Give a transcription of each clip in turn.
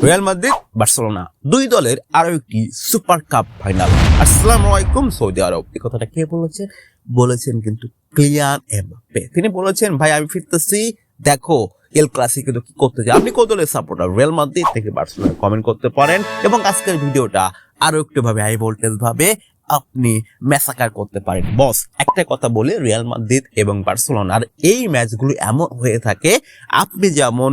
Real Madrid Barcelona দুই দলের আরও একটি সুপার কাপ ফাইনাল। আসসালামু আলাইকুম, সৌদি আরব। এই কথাটা কে বলেছে? বলেছেন কিন্তু ক্লিয়ান এমবাপ্পে তিনি বলেছেন, ভাই, আমি ফিরতেছি। দেখো এল ক্লাসিকে তো কি করতে চাই আপনি কত দলের সাপোর্টার রিয়াল মাদ্রিদ থেকে বার্সেলোনা কমেন্ট করতে পারেন এবং আজকের ভিডিওটা আরও একটু ভাবে হাই ভোল্টেজ ভাবে আপনি ম্যাসাকার করতে পারেন। বস, একটা কথা বলে রিয়াল মাদ্রিদ এবং বার্সেলোনার এই ম্যাচগুলো এমন হয়ে থাকে, আপনি যেমন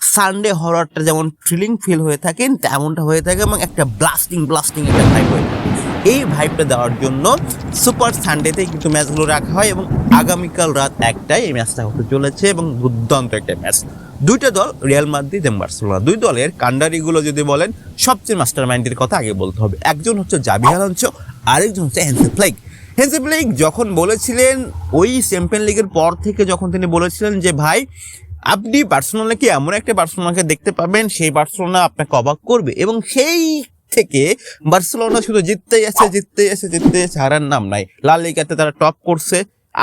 সানডে হররটা যেমন থ্রিলিং ফিল হয়ে থাকেন তেমনটা হয়ে থাকে এবং একটা ব্লাস্টিং ব্লাস্টিং একটা ভাইব হয়ে থাকে। এই ভাইবটা দেওয়ার জন্য সুপার সানডেতে কিন্তু ম্যাচগুলো রাখা হয় এবং আগামীকাল রাত একটায় এই ম্যাচটা হতে চলেছে এবং দুর্দান্ত একটা ম্যাচ দুইটা দল রিয়াল মাদ্রিদ এবং বার্সেলোনা দুই দলের কান্ডারিগুলো যদি বলেন, সবচেয়ে মাস্টার মাইন্ডের কথা আগে বলতে হবে। একজন হচ্ছে জাবি আলাঞ্চো আরেকজন হচ্ছে হ্যান্সে প্লেগ হ্যান্সে প্লেগ যখন বলেছিলেন, ওই চ্যাম্পিয়ন লিগের পর থেকে যখন তিনি বলেছিলেন যে, ভাই আপনি বার্সেলোনাকে এমন একটা বার্সেলোনাকে দেখতে পাবেন? সেই বার্সেলোনা আপনাকে অবাক করবে এবং সেই থেকে বার্সেলোনা শুধু জিততেই আছে জিততেই আছে জিততেই আছে হারার নাম নাই। লাল লিগাতে তারা টপ করছে,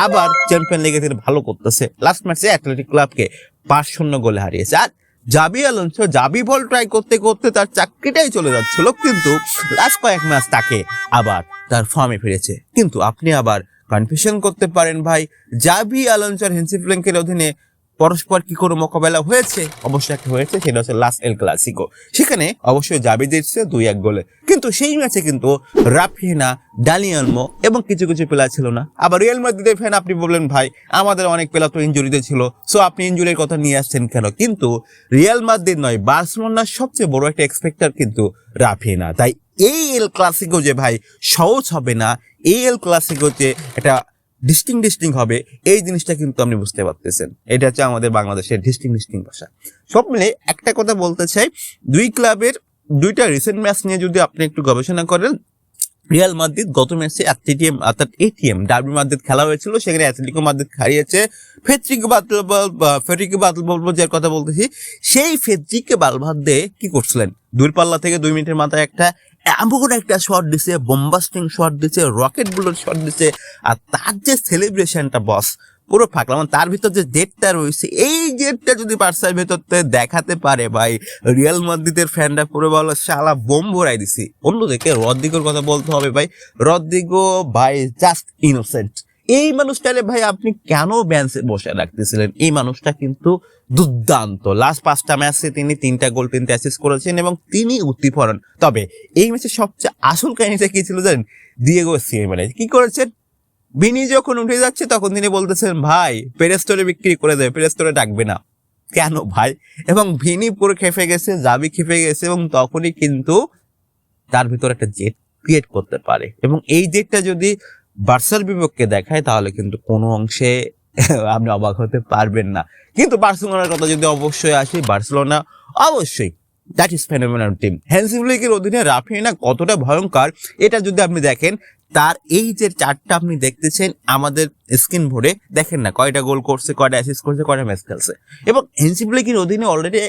আবার চ্যাম্পিয়ন লিগে তিনি ভালো করতেছে। লাস্ট ম্যাচে অ্যাথলেটিক ক্লাবকে পাঁচ শূন্য গোলে হারিয়েছে। আর জাবি আলোনসো জাবি বল ট্রাই করতে করতে তার চাকরিটাই চলে যাচ্ছিল, কিন্তু লাস্ট কয়েক ম্যাচ তাকে আবার তার ফর্মে ফিরেছে। কিন্তু আপনি আবার কনফিউশন করতে পারেন ভাই জাবি আলোনসোর হেন্সি ফ্ল্যাঙ্কের অধীনে পরস্পর কি কোনো মোকাবেলা হয়েছে? অবশ্যই একটা হয়েছে, সেটা হচ্ছে লাস্ট এল ক্লাসিকো সেখানে অবশ্যই জাবি দিচ্ছে দুই এক গোলে। কিন্তু সেই ম্যাচে কিন্তু রাফিনা ডালিয়ালমো এবং কিছু কিছু প্লেয়ার ছিল না। আবার রিয়াল মাদ্রিদের ফ্যান আপনি বললেন, ভাই, আমাদের অনেক প্লেয়ার তো ইঞ্জুরিতে ছিল সো আপনি ইঞ্জুরির কথা নিয়ে আসছেন কেন? কিন্তু রিয়াল মাদ্রিদ নয় বার্সেলোনার সবচেয়ে বড় একটা এক্সপেক্টার কিন্তু রাফিনা। তাই এই এল ক্লাসিকো যে ভাই, সহজ হবে না। এই এল ক্লাসিকো যে একটা ডিস্টিং ডিস্টিং হবে, এই জিনিসটা কিন্তু আপনি বুঝতে পারতেছেন। এটা হচ্ছে আমাদের বাংলাদেশের ডিস্টিং ডিস্টিং ভাষা। সব মিলে একটা কথা বলতে চাই, দুই ক্লাবের দুইটা রিসেন্ট ম্যাচ নিয়ে যদি আপনি একটু গবেষণা করেন, রিয়াল মাদ্রিদ গত ম্যাচে অ্যাথলেটিএম অর্থাৎ এটিএম, ডার্বি মাদ্রিদ খেলা হয়েছিল, সেখানে অ্যাথলেটিকো মাদ্রিদ হারিয়েছে। ফেট্রিকে বাতল ফেট্রিকে বাতল বলব যার কথা বলতেছি, সেই ফেট্রিকে বালভাদ্দে কি করছিলেন? দূরপাল্লা থেকে দুই মিনিটের মাথায় একটা এমন একটা শট দিছে বোম্বাস্টিং শট দিছে রকেট বুলেট শট দিছে, আর তার যে সেলিব্রেশনটা বস পুরো ফাঁকলাম মানে তার ভিতর যে জেটটা রয়েছে, এই জেটটা যদি পার্সার ভেতর দেখাতে পারে ভাই রিয়াল মাদ্রিদের ফ্যানরা পুরো বলো, শালা, বোম ভরাই দিছি। অন্যদিকে রদ্দিগোর কথা বলতে হবে ভাই রদ্দিগো ভাই জাস্ট ইনোসেন্ট এই মানুষটারে ভাই আপনি কেন ব্যান্সে বসে রাখতেছিলেন? এই মানুষটা কিন্তু দুর্দান্ত। লাস্ট পাঁচটা ম্যাচে তিনি তিনটা গোল তিনটা অ্যাসিস্ট করেছেন এবং তিনি উত্তীফরণ তবে এই ম্যাচের সবচেয়ে আসল কাহিনীটা কি ছিল জানেন? দিয়েগো সিমেনে কি করেছেন? বিনি যখন উঠে যাচ্ছে, তখন তিনি বলতেছেন, ভাই পেরেস্তরে বিক্রি করে দেবে পেরেস্তরে ডাকবে না। কেন ভাই? এবং ভিনি পুরো খেপে গেছে জাবি খেপে গেছে এবং তখনই কিন্তু তার ভিতরে একটা জেট ক্রিয়েট করতে পারে। এবং এই জেটটা যদি বার্সার বিপক্ষে দেখায়, তাহলে কিন্তু কোনো অংশে আপনি অবাক হতে পারবেন না। কিন্তু বার্সেলোনার কথা যদি অবশ্যই আসি, বার্সেলোনা অবশ্যই দ্যাট ইজ ফেনোমেনাল টিম হ্যান্সিফ্লিকের অধীনে রাফিনা কতটা ভয়ঙ্কর, এটা যদি আপনি দেখেন, তার এই যে চারটা আপনি দেখতেছেন, আমাদের স্ক্রিন ভরে দেখেন না, কয়টা গোল করছে, কয়টা অ্যাসিস্ট করছে, কয়টা ম্যাচ খেলছে। এবং হ্যান্সিফ্লিকের অধীনে অলরেডি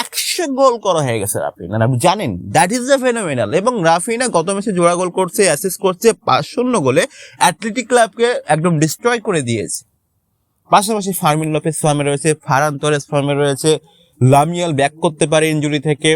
একশো গোল করা হয়ে গেছে রাফিনা আপনি জানেন দ্যাট ইজ দ্য ফেনোমেনাল এবং রাফিনা গত ম্যাচে জোড়া গোল করছে অ্যাসিস্ট করছে, পাঁচ শূন্য গোলে অ্যাথলেটিক ক্লাবকে একদম ডিস্ট্রয় করে দিয়েছে। পাশাপাশি ফার্মিন লোপেস ফার্মে রয়েছে, ফারান তোরেস ফার্মে রয়েছে, লামিয়াল ব্যাক করতে পারে ইঞ্জুরি থেকে।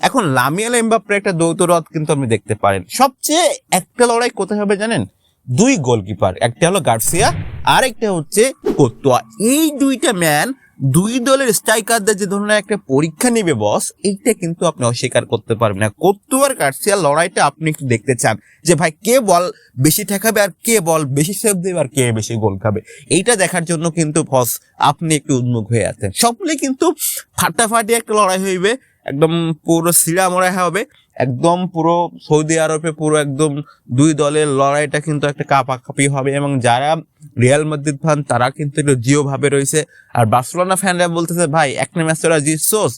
এখন লামিয়াল এমবাপ্পের একটা দৌত রথ কিন্তু আপনি দেখতে পারেন। সবচেয়ে একটা লড়াই কোথায় হবে জানেন? দুই গোলকিপার একটা হলো গার্সিয়া আর একটা হচ্ছে কোত্তোয়া এই দুইটা ম্যান দুই দলের স্ট্রাইকারদের যে ধরনের একটা পরীক্ষা নেবে, বস, এইটা কিন্তু আপনি অস্বীকার করতে পারবেন না। কোত্তোয়ার গার্সিয়ার লড়াইটা আপনি একটু দেখতে চান যে, ভাই, কে বল বেশি ঠেকাবে আর কে বল বেশি সেভ দেবে আর কে বেশি গোল খাবে? এইটা দেখার জন্য কিন্তু, বস, আপনি একটু উন্মুখ হয়ে আছেন। সকলে কিন্তু ফাটাফাটি একটা লড়াই হইবে, একদম পুরো সিরা মরাই হবে। একদম পুরো সৌদি আরবে পুরো একদম দুই দলের লড়াইটা কিন্তু একটা কাপাকাপি হবে এবং যারা রিয়াল মাদ্রিদ ফান তারা কিন্তু একটু জিও ভাবে রয়েছে। আর বার্সেলোনা ফ্যানরা বলতেছে, ভাই একটা ম্যাচ তোরা জিতছোস।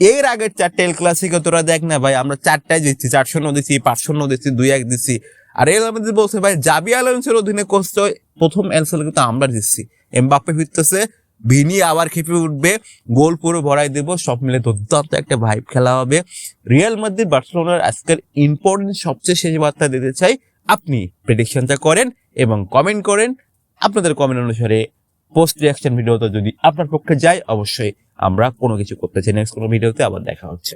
এর আগের চারটে এল ক্লাসিকে তোরা দেখ না ভাই, আমরা চারটায় জিতছি চার শূন্য দিচ্ছি পাঁচ শূন্য দিচ্ছি দুই এক দিচ্ছি আর রিয়াল মাদ্রিদ বলছে, ভাই, জাবি আলোনসের অধীনে কোচ প্রথম এলসেল কিন্তু আমরা দিচ্ছি এমবাপ্পে ফিরতেছে ভিনি আবার খেপে উঠবে। গোল পুরো ভরাই দেব। সব মিলে দুর্দান্ত একটা ভাইব খেলা হবে। রিয়াল মাদ্রিদ বার্সেলোনার আজকের ইম্পর্টেন্ট সবচেয়ে শেষ বার্তা দিতে চাই, আপনি প্রেডিকশনটা করেন এবং কমেন্ট করেন। আপনাদের কমেন্ট অনুসারে পোস্ট রিয়াকশন ভিডিওটা যদি আপনার পক্ষে যায়, অবশ্যই আমরা কোনো কিছু করতে চাই। নেক্সট কোনো ভিডিওতে আবার দেখা হচ্ছে।